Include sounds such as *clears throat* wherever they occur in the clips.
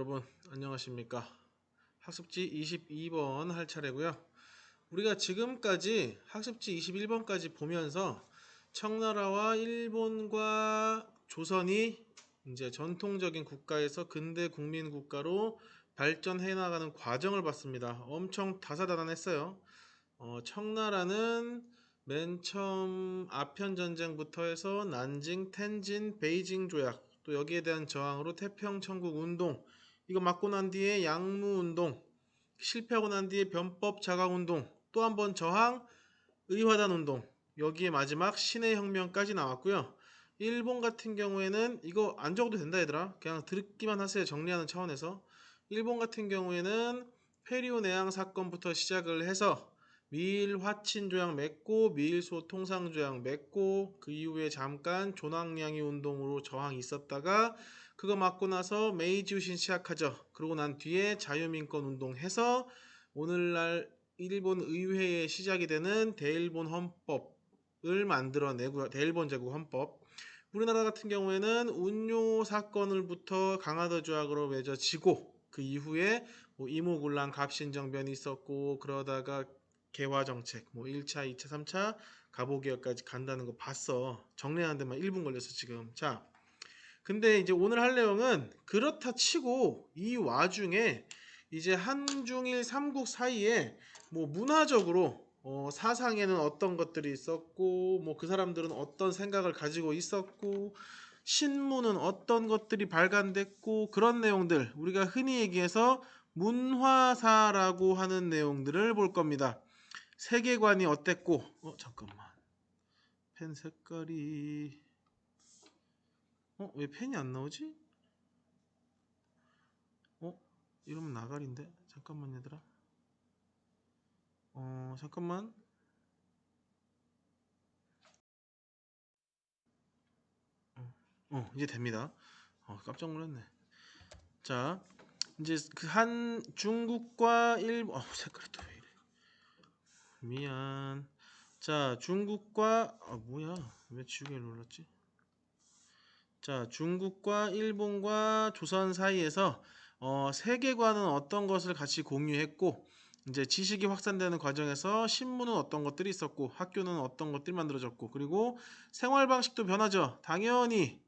여러분 안녕하십니까? 학습지 22번 할 차례고요. 우리가 지금까지 학습지 21번까지 보면서 청나라와 일본과 조선이 이제 전통적인 국가에서 근대 국민 국가로 발전해 나가는 과정을 봤습니다. 엄청 다사다난했어요. 어, 청나라는 맨 처음 아편 전쟁부터 해서 난징, 텐진, 베이징 조약 또 여기에 대한 저항으로 태평 천국 운동 이거 맞고 난 뒤에 양무 운동 실패하고 난 뒤에 변법 자강 운동 또 한 번 저항 의화단 운동. 여기에 마지막 신의 혁명까지 나왔고요. 일본 같은 경우에는 이거 안 적어도 된다 얘들아. 그냥 듣기만 하세요 정리하는 차원에서. 일본 같은 경우에는 페리오 내항 사건부터 시작을 해서 미일 화친 조약 맺고 미일 소 통상 조약 맺고 그 이후에 잠깐 조낭량이 운동으로 저항이 있었다가 그거 맞고 나서 메이지 유신 시작하죠. 그러고 난 뒤에 자유민권 운동해서 오늘날 일본 의회에 시작이 되는 대일본 헌법을 만들어내고요. 대일본 제국 헌법. 우리나라 같은 경우에는 운요 사건을부터 강화도 조약으로 맺어지고 그 이후에 뭐 이모군란 갑신정변이 있었고 그러다가 개화 정책, 뭐 1차, 2차, 3차 가보 개혁까지 간다는 거 봤어. 정리하는 데만 1분 걸렸어, 지금. 자. 근데 이제 오늘 할 내용은 그렇다 치고 이 와중에 이제 한중일 삼국 사이에 뭐 문화적으로 어, 사상에는 어떤 것들이 있었고 뭐 그 사람들은 어떤 생각을 가지고 있었고 신문은 어떤 것들이 발간됐고 그런 내용들 우리가 흔히 얘기해서 문화사라고 하는 내용들을 볼 겁니다. 세계관이 어땠고? 어 잠깐만. 펜 색깔이. 어 왜 펜이 안 나오지? 어 이러면 나가린데? 잠깐만 얘들아. 어 잠깐만. 어, 어 이제 됩니다. 어 깜짝 놀랐네. 자 이제 그 한 중국과 일본 어 색깔이 또왜 이래 미안. 자, 중국과 아 뭐야? 왜 지우개 눌렀지? 자, 중국과 일본과 조선 사이에서 어, 세계관은 어떤 것을 같이 공유했고 이제 지식이 확산되는 과정에서 신문은 어떤 것들이 있었고 학교는 어떤 것들이 만들어졌고 그리고 생활 방식도 변하죠. 당연히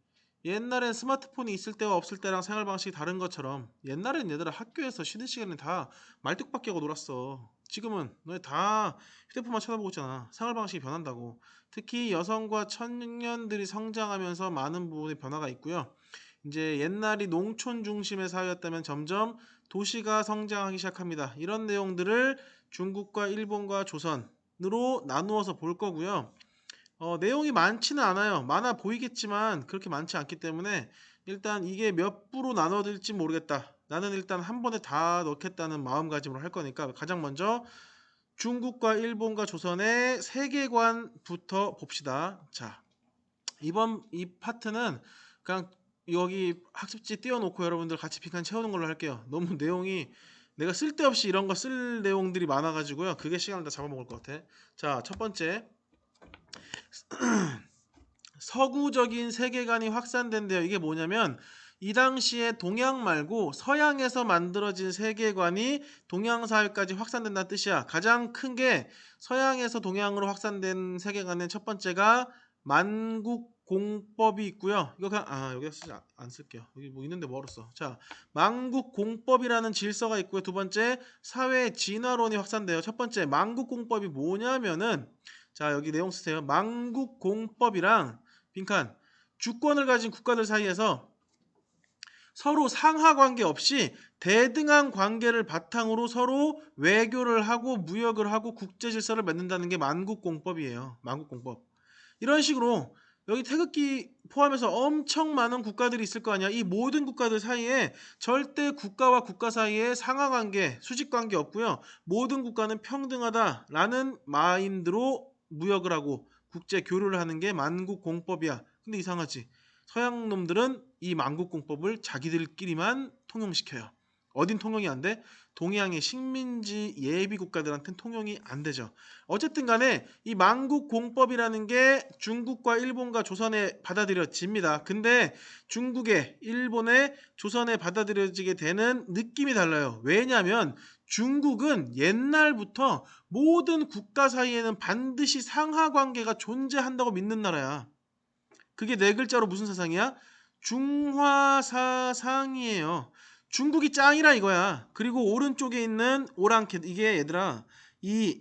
옛날엔 스마트폰이 있을 때와 없을 때랑 생활 방식이 다른 것처럼 옛날엔 얘들아 학교에서 쉬는 시간에 다 말뚝박기 하고 놀았어. 지금은 너희 다 휴대폰만 쳐다보고 있잖아. 생활 방식이 변한다고. 특히 여성과 청년들이 성장하면서 많은 부분의 변화가 있고요. 이제 옛날이 농촌 중심의 사회였다면 점점 도시가 성장하기 시작합니다. 이런 내용들을 중국과 일본과 조선으로 나누어서 볼 거고요. 어, 내용이 많지는 않아요. 많아 보이겠지만 그렇게 많지 않기 때문에 일단 이게 몇 부로 나눠질지 모르겠다. 나는 일단 한 번에 다 넣겠다는 마음가짐으로 할 거니까 가장 먼저 중국과 일본과 조선의 세계관부터 봅시다. 자, 이번 이 파트는 그냥 여기 학습지 띄워놓고 여러분들 같이 빈칸 채우는 걸로 할게요. 너무 *laughs* 내용이 내가 쓸데없이 이런 거 쓸 내용들이 많아가지고요. 그게 시간을 다 잡아먹을 것 같아. 자, 첫 번째. *clears throat* 서구적인 세계관이 확산된대요. 이게 뭐냐면 이 당시에 동양 말고 서양에서 만들어진 세계관이 동양 사회까지 확산된다는 뜻이야. 가장 큰 게 서양에서 동양으로 확산된 세계관의 첫 번째가 만국 공법이 있고요. 이거 그냥 아 여기 쓰지 안 쓸게요. 여기 뭐 있는데 멀었어. 자, 만국 공법이라는 질서가 있고요. 두 번째 사회 진화론이 확산돼요. 첫 번째 만국 공법이 뭐냐면은 자 여기 내용 쓰세요. 만국 공법이랑 빈칸 주권을 가진 국가들 사이에서 서로 상하 관계 없이 대등한 관계를 바탕으로 서로 외교를 하고 무역을 하고 국제 질서를 맺는다는 게 만국공법이에요. 만국공법. 이런 식으로 여기 태극기 포함해서 엄청 많은 국가들이 있을 거 아니야. 이 모든 국가들 사이에 절대 국가와 국가 사이에 상하 관계, 수직 관계 없고요. 모든 국가는 평등하다라는 마인드로 무역을 하고 국제 교류를 하는 게 만국 공법이야. 근데 이상하지. 서양 놈들은 이 만국공법을 자기들끼리만 통용시켜요. 어딘 통용이 안 돼? 동해안의 식민지 예비 국가들한테는 통용이 안 되죠. 어쨌든 간에 이 만국 공법이라는 게 중국과 일본과 조선에 받아들여집니다. 근데 중국에 일본에 조선에 받아들여지게 되는 느낌이 달라요. 왜냐하면 중국은 옛날부터 모든 국가 사이에는 반드시 상하 관계가 존재한다고 믿는 나라야. 그게 네 글자로 무슨 사상이야? 중화사상이에요. 중국이 짱이라 이거야. 그리고 오른쪽에 있는 오랑캐 이게 얘들아 이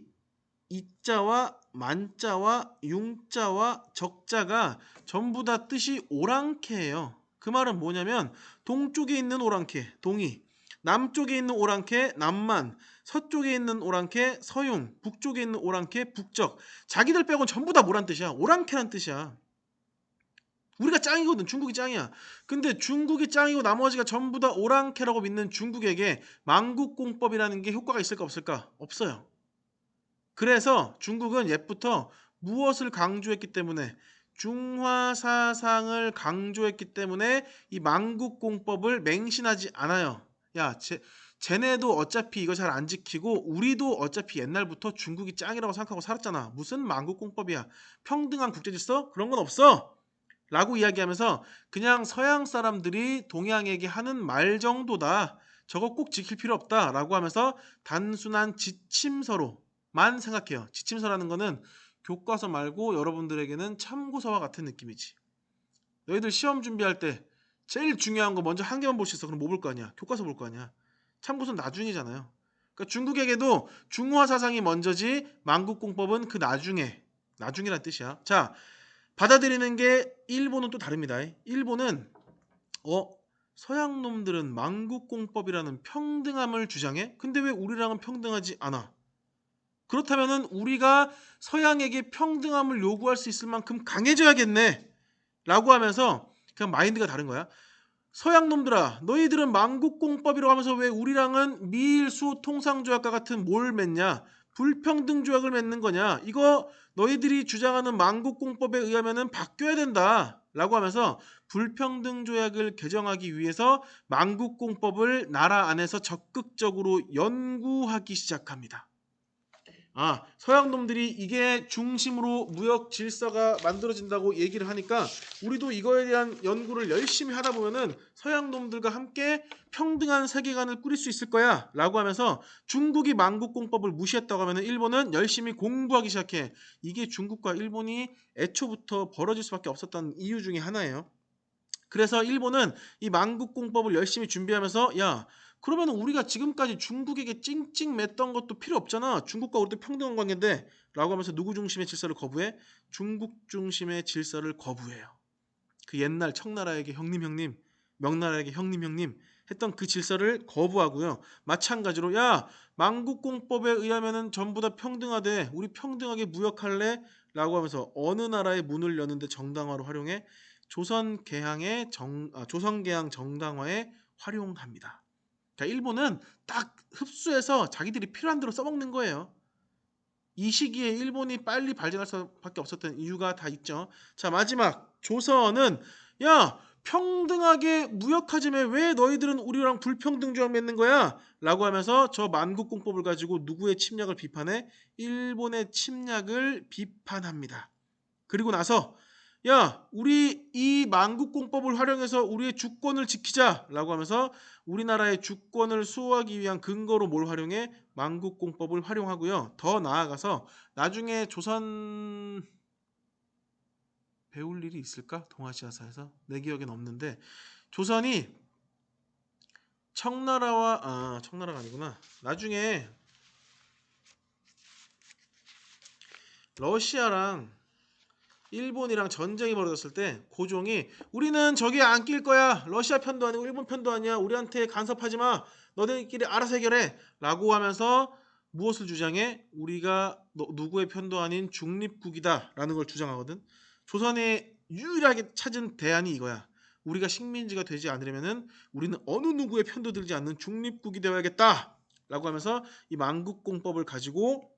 이자와 만자와 융자와 적자가 전부 다 뜻이 오랑캐예요. 그 말은 뭐냐면 동쪽에 있는 오랑캐 동이 남쪽에 있는 오랑캐 남만 서쪽에 있는 오랑캐 서융 북쪽에 있는 오랑캐 북적 자기들 빼곤 전부 다 뭐란 뜻이야 오랑캐란 뜻이야 우리가 짱이거든 중국이 짱이야 근데 중국이 짱이고 나머지가 전부 다 오랑캐라고 믿는 중국에게 만국공법이라는 게 효과가 있을까 없을까 없어요 그래서 중국은 옛부터 무엇을 강조했기 때문에 중화 사상을 강조했기 때문에 이 만국공법을 맹신하지 않아요. 야, 쟤, 쟤네도 어차피 이거 잘 안 지키고 우리도 어차피 옛날부터 중국이 짱이라고 생각하고 살았잖아. 무슨 만국공법이야? 평등한 국제질서 그런 건 없어. 라고 이야기하면서 그냥 서양 사람들이 동양에게 하는 말 정도다. 저거 꼭 지킬 필요 없다. 라고 하면서 단순한 지침서로만 생각해요. 지침서라는 거는 교과서 말고 여러분들에게는 참고서와 같은 느낌이지. 너희들 시험 준비할 때 제일 중요한 거 먼저 한 개만 볼 수 있어. 그럼 뭐 볼 거 아니야? 교과서 볼 거 아니야? 참고서는 나중이잖아요. 그러니까 중국에게도 중화 사상이 먼저지 만국공법은 그 나중에 나중이란 뜻이야. 자, 받아들이는 게 일본은 또 다릅니다. 일본은 어 서양 놈들은 만국공법이라는 평등함을 주장해. 근데 왜 우리랑은 평등하지 않아? 그렇다면은 우리가 서양에게 평등함을 요구할 수 있을 만큼 강해져야겠네. 라고 하면서 그냥 마인드가 다른 거야. 서양 놈들아, 너희들은 만국공법이라고 하면서 왜 우리랑은 미일수 통상조약과 같은 뭘 맺냐? 불평등 조약을 맺는 거냐? 이거 너희들이 주장하는 만국공법에 의하면은 바뀌어야 된다. 라고 하면서 불평등 조약을 개정하기 위해서 만국공법을 나라 안에서 적극적으로 연구하기 시작합니다. 아, 서양 놈들이 이게 중심으로 무역 질서가 만들어진다고 얘기를 하니까 우리도 이거에 대한 연구를 열심히 하다 보면은 서양 놈들과 함께 평등한 세계관을 꾸릴 수 있을 거야 라고 하면서 중국이 만국공법을 무시했다고 하면은 일본은 열심히 공부하기 시작해. 이게 중국과 일본이 애초부터 벌어질 수밖에 없었던 이유 중에 하나예요. 그래서 일본은 이 만국공법을 열심히 준비하면서 야 그러면 우리가 지금까지 중국에게 찡찡 맸던 것도 필요 없잖아. 중국과 우리도 평등한 관계인데 라고 하면서 누구 중심의 질서를 거부해? 중국 중심의 질서를 거부해요. 그 옛날 청나라에게 형님 형님, 명나라에게 형님 형님 했던 그 질서를 거부하고요. 마찬가지로 야 만국공법에 의하면은 전부 다 평등하대. 우리 평등하게 무역할래? 라고 하면서 어느 나라의 문을 여는데 정당화로 활용해 조선 개항의 정 아, 조선 개항 정당화에 활용합니다. 그러니까 일본은 딱 흡수해서 자기들이 필요한 대로 써먹는 거예요. 이 시기에 일본이 빨리 발전할 수밖에 없었던 이유가 다 있죠. 자 마지막 조선은 야 평등하게 무역하자며 왜 너희들은 우리랑 불평등 조약 맺는 거야? 라고 하면서 저 만국공법을 가지고 누구의 침략을 비판해? 일본의 침략을 비판합니다. 그리고 나서 야, 우리 이 만국공법을 활용해서 우리의 주권을 지키자라고 하면서 우리나라의 주권을 수호하기 위한 근거로 뭘 활용해? 만국공법을 활용하고요. 더 나아가서 나중에 조선 배울 일이 있을까? 동아시아사에서 내 기억엔 없는데 조선이 청나라와 아 청나라가 아니구나. 나중에 러시아랑 일본이랑 전쟁이 벌어졌을 때 고종이 우리는 저기 안 낄 거야. 러시아 편도 아니고 일본 편도 아니야. 우리한테 간섭하지 마. 너네끼리 알아서 해결해. 라고 하면서 무엇을 주장해? 우리가 누구의 편도 아닌 중립국이다. 라는 걸 주장하거든. 조선이 유일하게 찾은 대안이 이거야. 우리가 식민지가 되지 않으려면은 우리는 어느 누구의 편도 들지 않는 중립국이 되어야겠다. 라고 하면서 이 만국공법을 가지고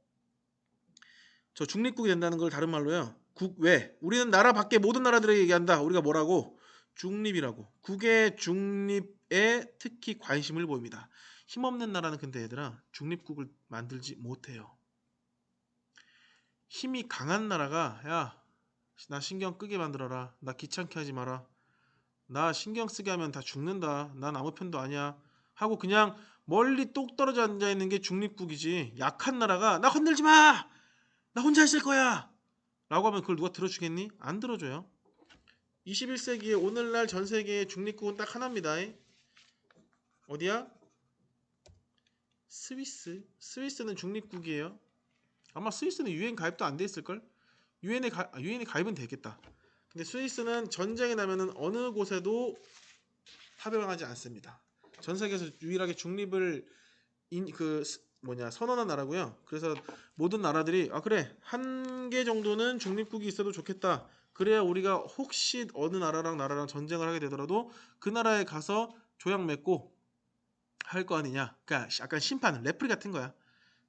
저 중립국이 된다는 걸 다른 말로요. 국외 우리는 나라 밖에 모든 나라들에게 얘기한다. 우리가 뭐라고? 중립이라고. 국의 중립에 특히 관심을 보입니다. 힘없는 나라는 근데 얘들아 중립국을 만들지 못해요. 힘이 강한 나라가 야 나 신경 끄게 만들어라. 나 귀찮게 하지 마라. 나 신경 쓰게 하면 다 죽는다. 난 아무 편도 아니야. 하고 그냥 멀리 똑 떨어져 앉아 있는 게 중립국이지. 약한 나라가 나 건들지 마. 나 혼자 있을 거야. 라고 하면 그걸 누가 들어주겠니? 안 들어줘요. 21세기에 오늘날 전 세계의 중립국은 딱 하나입니다. 어디야? 스위스. 스위스는 중립국이에요. 아마 스위스는 유엔 가입도 안 돼 있을 걸? 유엔에 가 아, 유엔에 가입은 되겠다. 근데 스위스는 전쟁이 나면은 어느 곳에도 파병하지 않습니다. 전 세계에서 유일하게 중립을 인, 그 스- 뭐냐 선언한 나라고요. 그래서 모든 나라들이 아 그래 한 개 정도는 중립국이 있어도 좋겠다. 그래야 우리가 혹시 어느 나라랑 나라랑 전쟁을 하게 되더라도 그 나라에 가서 조약 맺고 할 거 아니냐. 그러니까 약간 심판 레프리 같은 거야.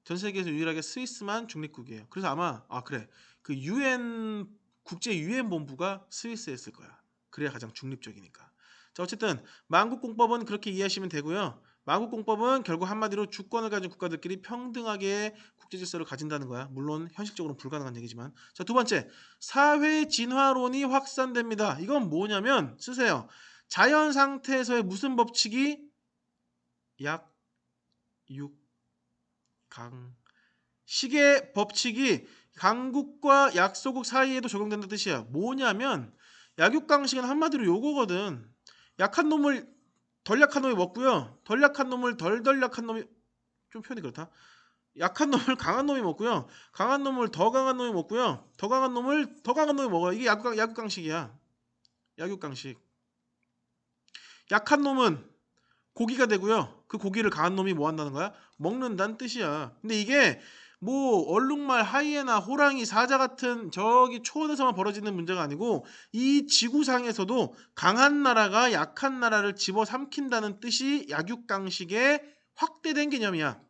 전 세계에서 유일하게 스위스만 중립국이에요. 그래서 아마 아 그래 그 유엔 국제 유엔 본부가 스위스에 있을 거야. 그래야 가장 중립적이니까. 자 어쨌든 만국 공법은 그렇게 이해하시면 되고요. 만국공법은 결국 한마디로 주권을 가진 국가들끼리 평등하게 국제 질서를 가진다는 거야. 물론 현실적으로는 불가능한 얘기지만. 자 두 번째 사회 진화론이 확산됩니다. 이건 뭐냐면 쓰세요. 자연 상태에서의 무슨 법칙이 약, 육, 강 시계 법칙이 강국과 약소국 사이에도 적용된다는 뜻이야. 뭐냐면 약육강식은 한마디로 요거거든. 약한 놈을 덜 약한 놈이 먹고요. 덜 약한 놈을 덜덜 약한 놈이 좀 표현이 그렇다. 약한 놈을 *laughs* 강한 놈이 먹고요. 강한 놈을 더 강한 놈이 먹고요. 더 강한 놈을 더 강한 놈이 먹어요. 이게 약육, 약육강식이야. 약육강식. 약한 놈은 고기가 되고요. 그 고기를 강한 놈이 뭐 한다는 거야? 먹는다는 뜻이야. 근데 이게 뭐 얼룩말, 하이에나, 호랑이, 사자 같은 저기 초원에서만 벌어지는 문제가 아니고 이 지구상에서도 강한 나라가 약한 나라를 집어삼킨다는 뜻이 약육강식의 확대된 개념이야.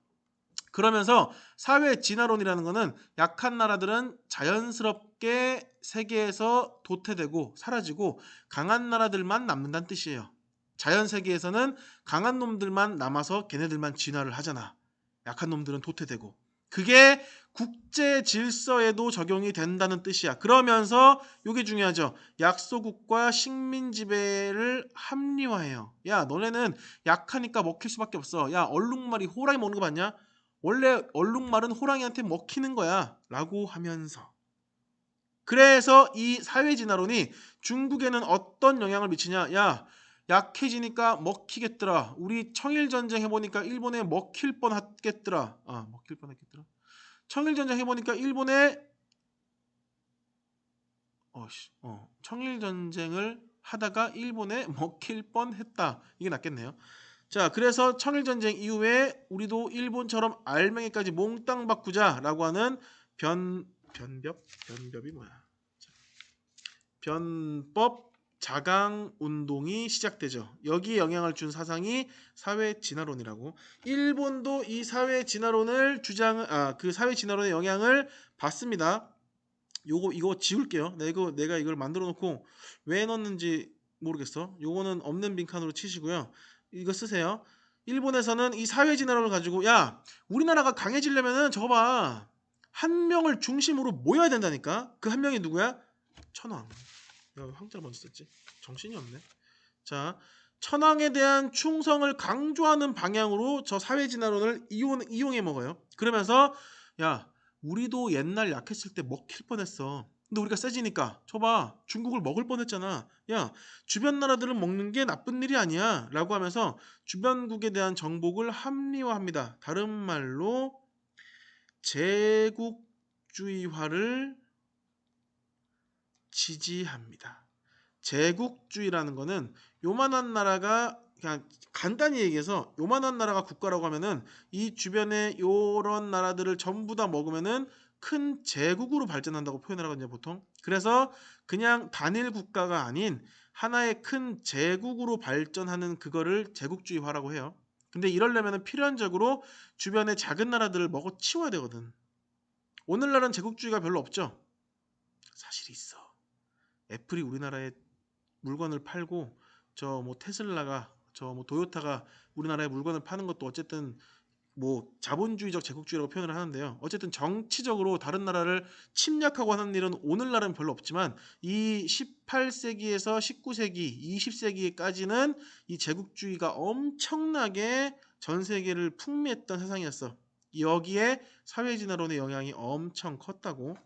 그러면서 사회 진화론이라는 거는 약한 나라들은 자연스럽게 세계에서 도태되고 사라지고 강한 나라들만 남는다는 뜻이에요. 자연 세계에서는 강한 놈들만 남아서 걔네들만 진화를 하잖아. 약한 놈들은 도태되고. 그게 국제 질서에도 적용이 된다는 뜻이야. 그러면서 이게 중요하죠. 약소국과 식민 지배를 합리화해요. 야, 너네는 약하니까 먹힐 수밖에 없어. 야, 얼룩말이 호랑이 먹는 거 봤냐? 원래 얼룩말은 호랑이한테 먹히는 거야. 라고 하면서. 그래서 이 사회 진화론이 중국에는 어떤 영향을 미치냐? 야, 약해지니까 먹히겠더라. 우리 청일 전쟁 해보니까 일본에 먹힐 뻔했겠더라. 아 먹힐 뻔했겠더라. 청일 전쟁 해보니까 일본에 어씨 어 청일 전쟁을 하다가 일본에 *laughs* 먹힐 뻔했다. 이게 낫겠네요. 자 그래서 청일 전쟁 이후에 우리도 일본처럼 알맹이까지 몽땅 바꾸자라고 하는 변 변벽 변벽이 뭐야? 자, 변법 자강 운동이 시작되죠. 여기에 영향을 준 사상이 사회 진화론이라고. 일본도 이 사회 진화론을 주장 아 그 사회 진화론의 영향을 받습니다. 요거 이거 지울게요. 내가 이거 내가 이걸 만들어 놓고 왜 넣는지 모르겠어. 요거는 없는 빈칸으로 치시고요. 이거 쓰세요. 일본에서는 이 사회 진화론을 가지고 야 우리나라가 강해지려면은 저거 봐. 한 명을 중심으로 모여야 된다니까. 그 한 명이 누구야? 천황. 야, 황자를 먼저 썼지. 정신이 없네. 자, 천황에 대한 충성을 강조하는 방향으로 저 사회 진화론을 이용, 이용해 먹어요. 그러면서 야, 우리도 옛날 약했을 때 먹힐 뻔했어. 근데 우리가 세지니까 저봐 중국을 먹을 뻔했잖아. 야 주변 나라들을 먹는 게 나쁜 일이 아니야. 라고 하면서 주변국에 대한 정복을 합리화합니다. 다른 말로 제국주의화를 지지합니다. 제국주의라는 거는 요만한 나라가 그냥 간단히 얘기해서 요만한 나라가 국가라고 하면은 이 주변에 요런 나라들을 전부 다 먹으면은 큰 제국으로 발전한다고 표현을 하거든요, 보통. 그래서 그냥 단일 국가가 아닌 하나의 큰 제국으로 발전하는 그거를 제국주의화라고 해요. 근데 이러려면 필연적으로 주변의 작은 나라들을 먹어 치워야 되거든. 오늘날은 제국주의가 별로 없죠. 사실 있어. 애플이 우리나라에 물건을 팔고 저 뭐 테슬라가 저 뭐 도요타가 우리나라에 물건을 파는 것도 어쨌든 뭐 자본주의적 제국주의라고 표현을 하는데요. 어쨌든 정치적으로 다른 나라를 침략하고 하는 일은 오늘날은 별로 없지만 이 18세기에서 19세기, 20세기까지는 이 제국주의가 엄청나게 전 세계를 풍미했던 세상이었어. 여기에 사회진화론의 영향이 엄청 컸다고.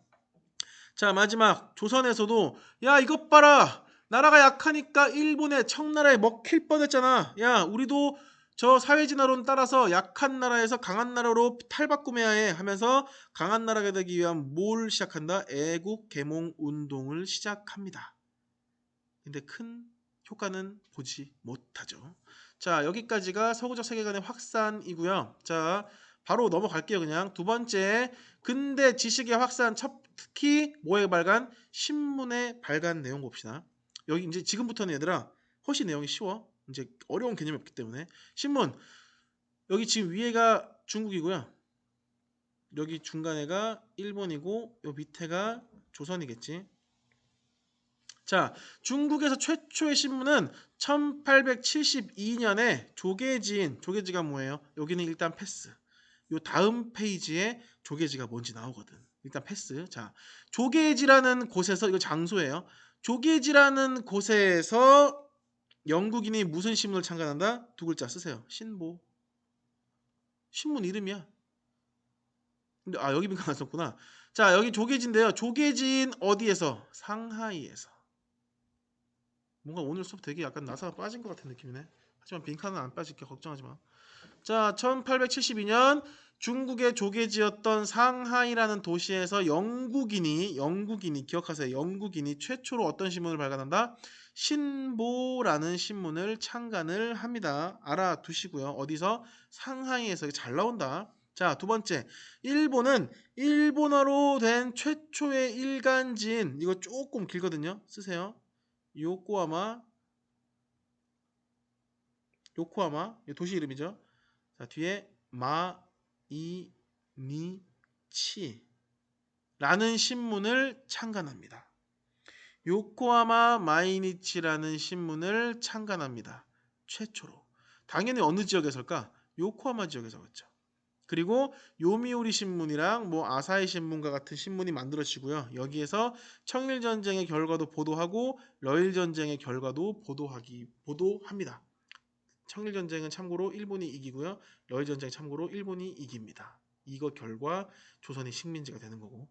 자 마지막 조선에서도 야 이것 봐라 나라가 약하니까 일본의 청나라에 먹힐 뻔했잖아. 야 우리도 저 사회진화론 따라서 약한 나라에서 강한 나라로 탈바꿈해야 해 하면서 강한 나라가 되기 위한 뭘 시작한다? 애국 개몽 운동을 시작합니다. 근데 큰 효과는 보지 못하죠. 자 여기까지가 서구적 세계관의 확산이고요. 자 바로 넘어갈게요. 그냥 두 번째 근대 지식의 확산 첫 특히 뭐의 발간 신문의 발간 내용 봅시다. 여기 이제 지금부터는 얘들아 훨씬 내용이 쉬워. 이제 어려운 개념이 없기 때문에 신문 여기 지금 위에가 중국이고요. 여기 중간에가 일본이고 요 밑에가 조선이겠지. 자, 중국에서 최초의 신문은 1872년에 조계지인 조계지가 뭐예요? 여기는 일단 패스. 요 다음 페이지에 조계지가 뭔지 나오거든. 일단 패스. 자, 조계지라는 곳에서 이거 장소예요. 조계지라는 곳에서 영국인이 무슨 신문을 창간한다? 두 글자 쓰세요. 신보. 신문 이름이야. 근데 아 여기 민가 안 썼구나. 자 여기 조계지인데요. 조계지인 어디에서? 상하이에서. 뭔가 오늘 수업 되게 약간 나사가 빠진 것 같은 느낌이네. 하지만 빈칸은 안 빠질게 걱정하지 마. 자 1872년 중국의 조계지였던 상하이라는 도시에서 영국인이 영국인이 기억하세요. 영국인이 최초로 어떤 신문을 발간한다? 신보라는 신문을 창간을 합니다. 알아두시고요. 어디서? 상하이에서 잘 나온다. 자, 두 번째. 일본은 일본어로 된 최초의 일간지인 이거 조금 길거든요. 쓰세요. 요코하마 요코하마 도시 이름이죠. 자, 뒤에 마 이 니 치 라는 신문을 창간합니다. 요코하마 마이니치라는 신문을 창간합니다. 최초로. 당연히 어느 지역에서일까? 요코하마 지역에서였죠. 그리고 요미우리 신문이랑 뭐 아사히 신문과 같은 신문이 만들어지고요. 여기에서 청일 전쟁의 결과도 보도하고 러일 전쟁의 결과도 보도하기 보도합니다. 청일 전쟁은 참고로 일본이 이기고요. 러일 전쟁 참고로 일본이 이깁니다. 이거 결과 조선이 식민지가 되는 거고.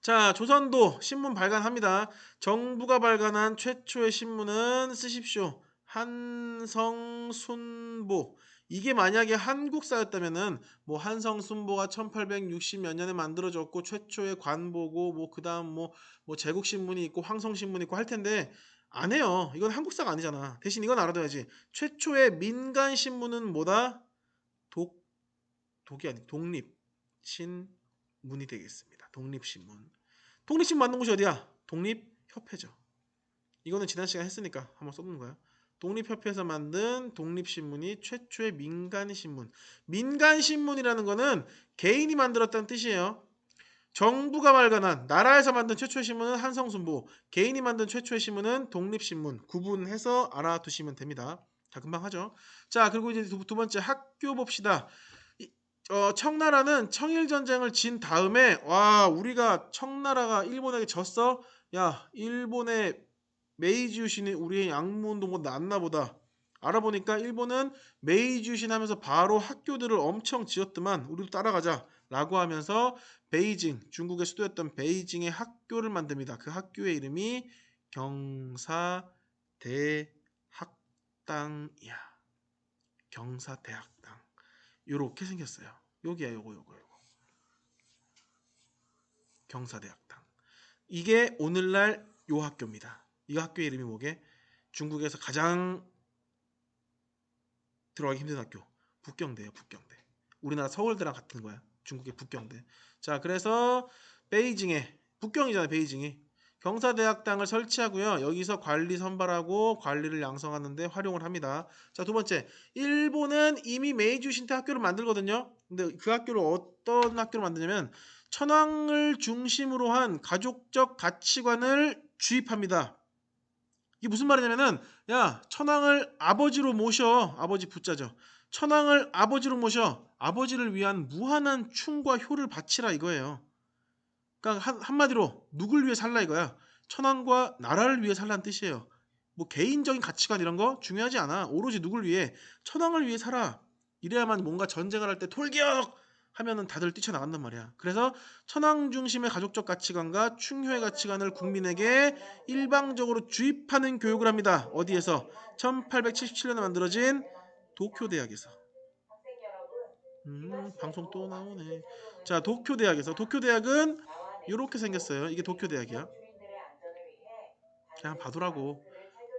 자, 조선도 신문 발간합니다. 정부가 발간한 최초의 신문은 쓰십시오. 한성순보. 이게 만약에 한국사였다면은 뭐 한성순보가 1860몇 년에 만들어졌고 최초의 관보고 뭐 그다음 뭐 뭐 제국신문이 있고 황성신문이 있고 할 텐데 안 해요. 이건 한국사가 아니잖아. 대신 이건 알아둬야지. 최초의 민간 신문은 뭐다? 독 독이 아니 독립 신문이 되겠습니다. 독립 신문. 독립 신문 만든 곳이 어디야? 독립 협회죠. 이거는 지난 시간 했으니까 한번 써보는 거야. 독립협회에서 만든 독립신문이 최초의 민간신문. 민간신문이라는 거는 개인이 만들었다는 뜻이에요. 정부가 발간한 나라에서 만든 최초의 신문은 한성순보, 개인이 만든 최초의 신문은 독립신문 구분해서 알아두시면 됩니다. 자, 금방 하죠. 자, 그리고 이제 두, 두 번째 학교 봅시다. 이, 어, 청나라는 청일 전쟁을 진 다음에 와 우리가 청나라가 일본에게 졌어. 야 일본의 메이지 유신이 우리의 양무운동보다 낫나 보다. 알아보니까 일본은 메이지 유신 하면서 바로 학교들을 엄청 지었더만 우리도 따라가자 라고 하면서 베이징 중국의 수도였던 베이징의 학교를 만듭니다. 그 학교의 이름이 경사대학당이야. 경사대학당. 요렇게 생겼어요. 여기야 요거 요거 요거. 경사대학당. 이게 오늘날 요 학교입니다. 이 학교의 이름이 뭐게? 중국에서 가장 들어가기 힘든 학교. 북경대예요, 북경대. 우리나라 서울대랑 같은 거야. 중국의 북경대. 자, 그래서 베이징에 북경이잖아요, 베이징이. 경사대학당을 설치하고요. 여기서 관리 선발하고 관리를 양성하는데 활용을 합니다. 자, 두 번째. 일본은 이미 메이주 신태 학교를 만들거든요. 근데 그 학교를 어떤 학교로 만드냐면 천황을 중심으로 한 가족적 가치관을 주입합니다. 이게 무슨 말이냐면은 야 천황을 아버지로 모셔 아버지 부자죠 천황을 아버지로 모셔 아버지를 위한 무한한 충과 효를 바치라 이거예요. 그러니까 한, 한마디로 누굴 위해 살라 이거야. 천황과 나라를 위해 살라는 뜻이에요. 뭐 개인적인 가치관 이런 거 중요하지 않아. 오로지 누굴 위해? 천황을 위해 살아. 이래야만 뭔가 전쟁을 할 때 돌격 하면은 다들 뛰쳐나간단 말이야. 그래서 천황 중심의 가족적 가치관과 충효의 가치관을 국민에게 일방적으로 주입하는 교육을 합니다. 어디에서? 1877년에 만들어진 도쿄 대학에서. 음, 방송 또 나오네. 자, 도쿄 대학에서 도쿄 대학은 이렇게 생겼어요. 이게 도쿄 대학이야. 그냥 봐두라고.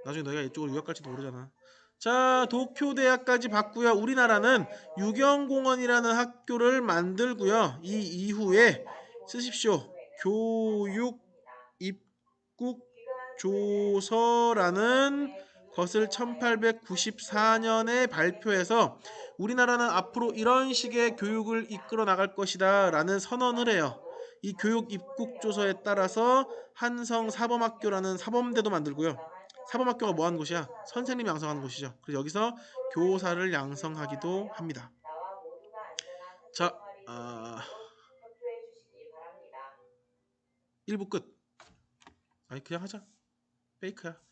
나중에 너희가 이쪽으로 유학 갈지도 모르잖아. 자, 도쿄 대학까지 봤고요. 우리나라는 유경공원이라는 학교를 만들고요. 이 이후에 쓰십시오. 교육 입국 조서라는 것을 1894년에 발표해서 우리나라는 앞으로 이런 식의 교육을 이끌어 나갈 것이다 라는 선언을 해요. 이 교육 입국 조서에 따라서 한성 사범학교라는 사범대도 만들고요. 사범학교가 뭐 하는 곳이야? 선생님 양성하는 곳이죠. 그래서 여기서 교사를 양성하기도 합니다. 자, 아, 1부 끝. 아니 그냥 하자. 페이크야.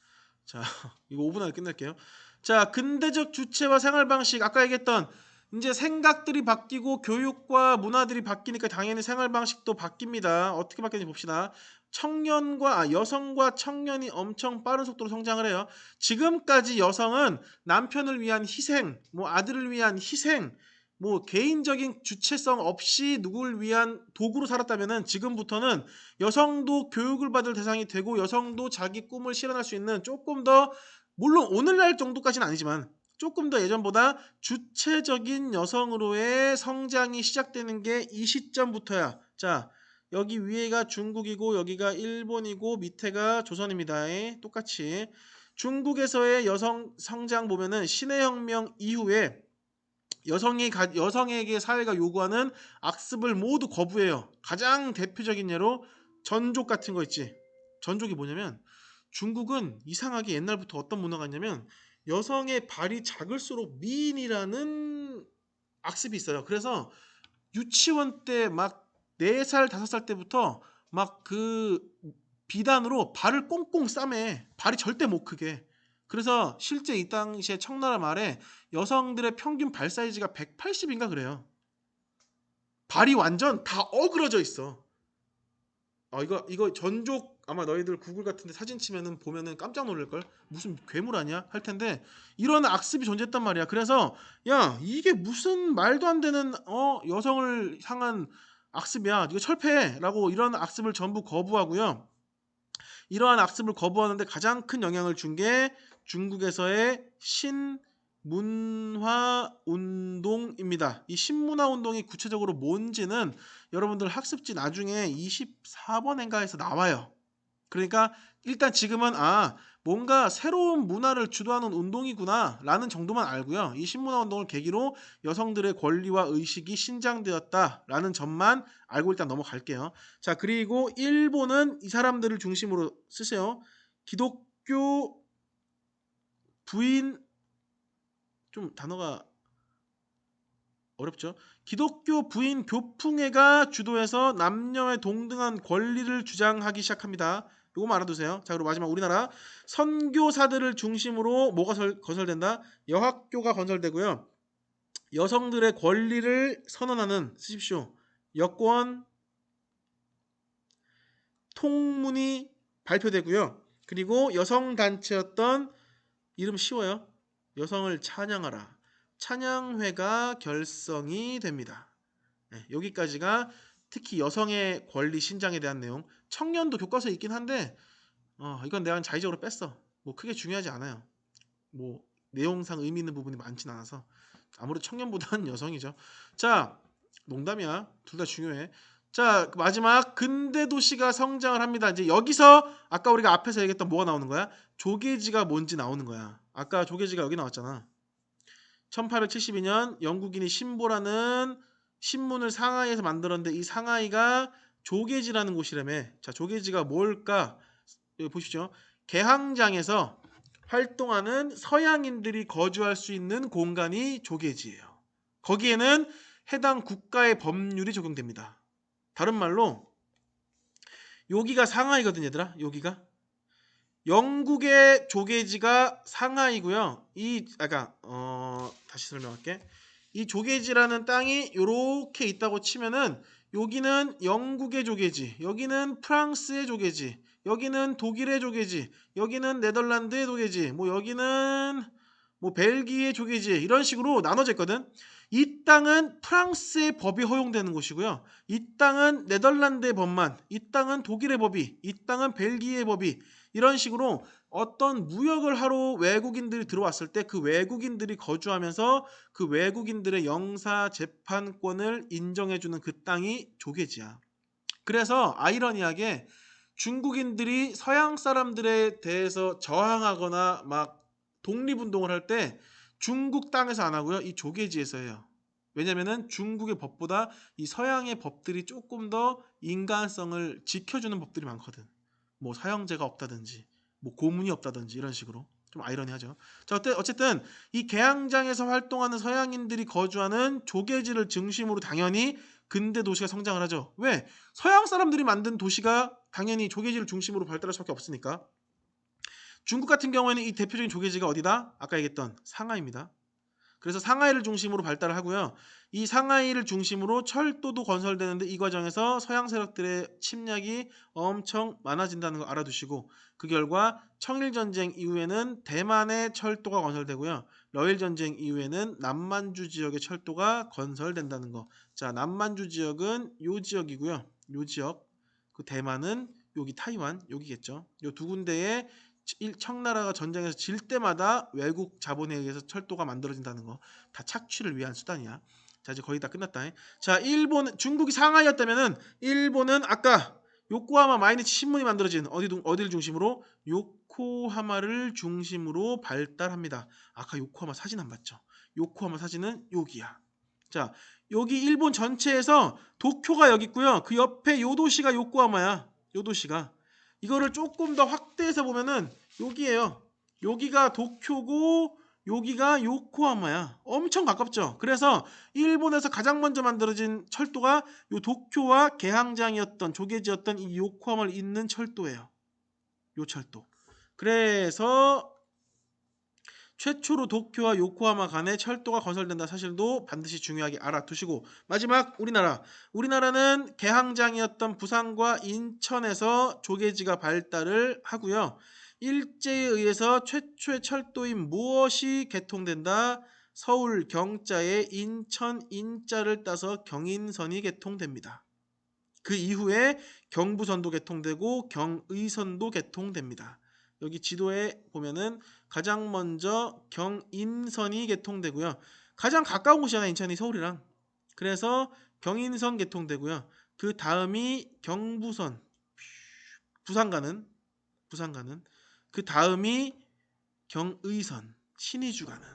자, *laughs* 이거 5분 안에 끝낼게요. 자, 근대적 주체와 생활 방식 아까 얘기했던 이제 생각들이 바뀌고 교육과 문화들이 바뀌니까 당연히 생활 방식도 바뀝니다. 어떻게 바뀌는지 봅시다. 청년과 아, 여성과 청년이 엄청 빠른 속도로 성장을 해요. 지금까지 여성은 남편을 위한 희생, 뭐 아들을 위한 희생, 뭐 개인적인 주체성 없이 누구를 위한 도구로 살았다면은 지금부터는 여성도 교육을 받을 대상이 되고 여성도 자기 꿈을 실현할 수 있는 조금 더 물론 오늘날 정도까지는 아니지만 조금 더 예전보다 주체적인 여성으로의 성장이 시작되는 게 이 시점부터야. 자, 여기 위에가 중국이고 여기가 일본이고 밑에가 조선입니다. 예, 똑같이 중국에서의 여성 성장 보면은 신의 혁명 이후에 여성이 가- 여성에게 사회가 요구하는 악습을 모두 거부해요. 가장 대표적인 예로 전족 같은 거 있지. 전족이 뭐냐면 중국은 이상하게 옛날부터 어떤 문화가 있냐면 여성의 발이 작을수록 미인이라는 악습이 있어요. 그래서 유치원 때 막 4살, 5살 때부터 막 그 비단으로 발을 꽁꽁 싸매. 발이 절대 못 크게. 그래서 실제 이 당시에 청나라 말에 여성들의 평균 발 사이즈가 180인가 그래요. 발이 완전 다 어그러져 있어. 아 이거 이거 전족 아마 너희들 구글 같은데 사진 치면은 보면은 깜짝 놀랄 걸 무슨 괴물 아니야 할 텐데 이런 악습이 존재했단 말이야. 그래서 야 이게 무슨 말도 안 되는 어 여성을 향한 악습이야. 이거 철폐라고 이런 악습을 전부 거부하고요. 이러한 악습을 거부하는데 가장 큰 영향을 준 게 중국에서의 신문화 운동입니다. 이 신문화 운동이 구체적으로 뭔지는 여러분들 학습지 나중에 24번인가에서 나와요. 그러니까 일단 지금은 아 뭔가 새로운 문화를 주도하는 운동이구나 라는 정도만 알고요. 이 신문화 운동을 계기로 여성들의 권리와 의식이 신장되었다 라는 점만 알고 일단 넘어갈게요. 자 그리고 일본은 이 사람들을 중심으로 쓰세요. 기독교 부인 좀 단어가 어렵죠. 기독교 부인 교풍회가 주도해서 남녀의 동등한 권리를 주장하기 시작합니다. 요거만 알아두세요. 자, 그리고 마지막 우리나라 선교사들을 중심으로 뭐가 설- 건설된다? 여학교가 건설되고요. 여성들의 권리를 선언하는 쓰십시오. 여권 통문이 발표되고요. 그리고 여성 단체였던 이름 쉬워요. 여성을 찬양하라. 찬양회가 결성이 됩니다. 네, 여기까지가 특히 여성의 권리 신장에 대한 내용. 청년도 교과서에 있긴 한데 어, 이건 내가 자의적으로 뺐어. 뭐 크게 중요하지 않아요. 뭐 내용상 의미 있는 부분이 많진 않아서 아무래도 청년보다는 *laughs* 여성이죠. 자, 농담이야. 둘 다 중요해. 자, 그 마지막 근대 도시가 성장을 합니다. 이제 여기서 아까 우리가 앞에서 얘기했던 뭐가 나오는 거야? 조개지가 뭔지 나오는 거야. 아까 조개지가 여기 나왔잖아. 1872년 영국인이 신보라는 신문을 상하이에서 만들었는데 이 상하이가 조개지라는 곳이라며. 자, 조개지가 뭘까? 여기 보십시오. 개항장에서 활동하는 서양인들이 거주할 수 있는 공간이 조계지예요. 거기에는 해당 국가의 법률이 적용됩니다. 다른 말로 여기가 상하이거든요, 얘들아. 여기가 영국의 조계지가 상하이고요. 이 아까 어 다시 설명할게. 이 조계지라는 땅이 이렇게 있다고 치면은 여기는 영국의 조계지, 여기는 프랑스의 조계지, 여기는 독일의 조계지, 여기는 네덜란드의 조계지, 뭐 여기는 뭐 벨기에 조계지 이런 식으로 나눠져 있거든. 이 땅은 프랑스의 법이 허용되는 곳이고요. 이 땅은 네덜란드의 법만, 이 땅은 독일의 법이, 이 땅은 벨기에의 법이 이런 식으로 어떤 무역을 하러 외국인들이 들어왔을 때 그 외국인들이 거주하면서 그 외국인들의 영사 재판권을 인정해주는 그 땅이 조계지야. 그래서 아이러니하게 중국인들이 서양 사람들에 대해서 저항하거나 막 독립운동을 할때 중국 땅에서 안 하고요. 이 조계지에서 해요. 왜냐면은 중국의 법보다 이 서양의 법들이 조금 더 인간성을 지켜주는 법들이 많거든. 뭐 사형제가 없다든지 뭐 고문이 없다든지 이런 식으로 좀 아이러니하죠. 자 어쨌든 이 개항장에서 활동하는 서양인들이 거주하는 조계지를 중심으로 당연히 근대 도시가 성장을 하죠. 왜? 서양 사람들이 만든 도시가 당연히 조계지를 중심으로 발달할 수밖에 없으니까. 중국 같은 경우에는 이 대표적인 조계지가 어디다? 아까 얘기했던 상하이입니다. 그래서 상하이를 중심으로 발달을 하고요. 이 상하이를 중심으로 철도도 건설되는데 이 과정에서 서양 세력들의 침략이 엄청 많아진다는 걸 알아두시고 그 결과 청일 전쟁 이후에는 대만의 철도가 건설되고요. 러일 전쟁 이후에는 남만주 지역의 철도가 건설된다는 거. 자, 남만주 지역은 요 지역이고요. 요 지역. 그 대만은 여기 타이완 여기겠죠. 요 두 군데에 일- 청나라가 전쟁에서 질 때마다 외국 자본에 의해서 철도가 만들어진다는 거 다 착취를 위한 수단이야. 자 이제 거의 다 끝났다. 자 일본 중국이 상하이였다면은 일본은 아까 요코하마 마이니치 신문이 만들어진 어디 중- 어디를 중심으로 요코하마를 중심으로 발달합니다. 아까 요코하마 사진 안 봤죠? 요코하마 사진은 여기야. 자 여기 일본 전체에서 도쿄가 여기 있고요. 그 옆에 요 도시가 요코하마야. 요 도시가 이거를 조금 더 확대해서 보면은 여기에요. 여기가 도쿄고 여기가 요코하마야. 엄청 가깝죠. 그래서 일본에서 가장 먼저 만들어진 철도가 요 도쿄와 개항장이었던 조계지였던 이 요코하마를 잇는 철도예요. 요 철도. 그래서 최초로 도쿄와 요코하마 간에 철도가 건설된다 사실도 반드시 중요하게 알아두시고 마지막 우리나라 우리나라는 개항장이었던 부산과 인천에서 조계지가 발달을 하고요. 일제에 의해서 최초의 철도인 무엇이 개통된다? 서울 경자에 인천 인자를 따서 경인선이 개통됩니다. 그 이후에 경부선도 개통되고 경의선도 개통됩니다. 여기 지도에 보면은 가장 먼저 경인선이 개통되고요. 가장 가까운 곳이잖아요. 인천이 서울이랑. 그래서 경인선 개통되고요. 그 다음이 경부선 부산 가는 부산 가는 그 다음이 경의선 신의주 가는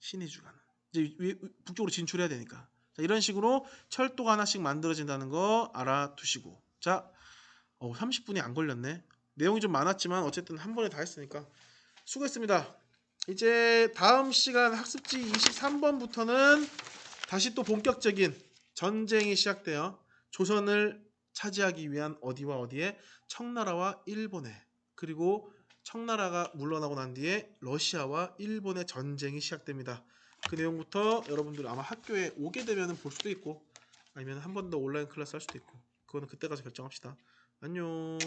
신의주 가는 이제 위- 위- 북쪽으로 진출해야 되니까 자, 이런 식으로 철도가 하나씩 만들어진다는 거 알아두시고 자 어, 30분이 안 걸렸네 내용이 좀 많았지만 어쨌든 한 번에 다 했으니까 수고했습니다 이제 다음 시간 학습지 23번부터는 다시 또 본격적인 전쟁이 시작돼요 조선을 차지하기 위한 어디와 어디에 청나라와 일본에 그리고 청나라가 물러나고 난 뒤에 러시아와 일본의 전쟁이 시작됩니다. 그 내용부터 여러분들 아마 학교에 오게 되면 볼 수도 있고 아니면 한 번 더 온라인 클래스 할 수도 있고 그거는 그때 가서 결정합시다. 안녕.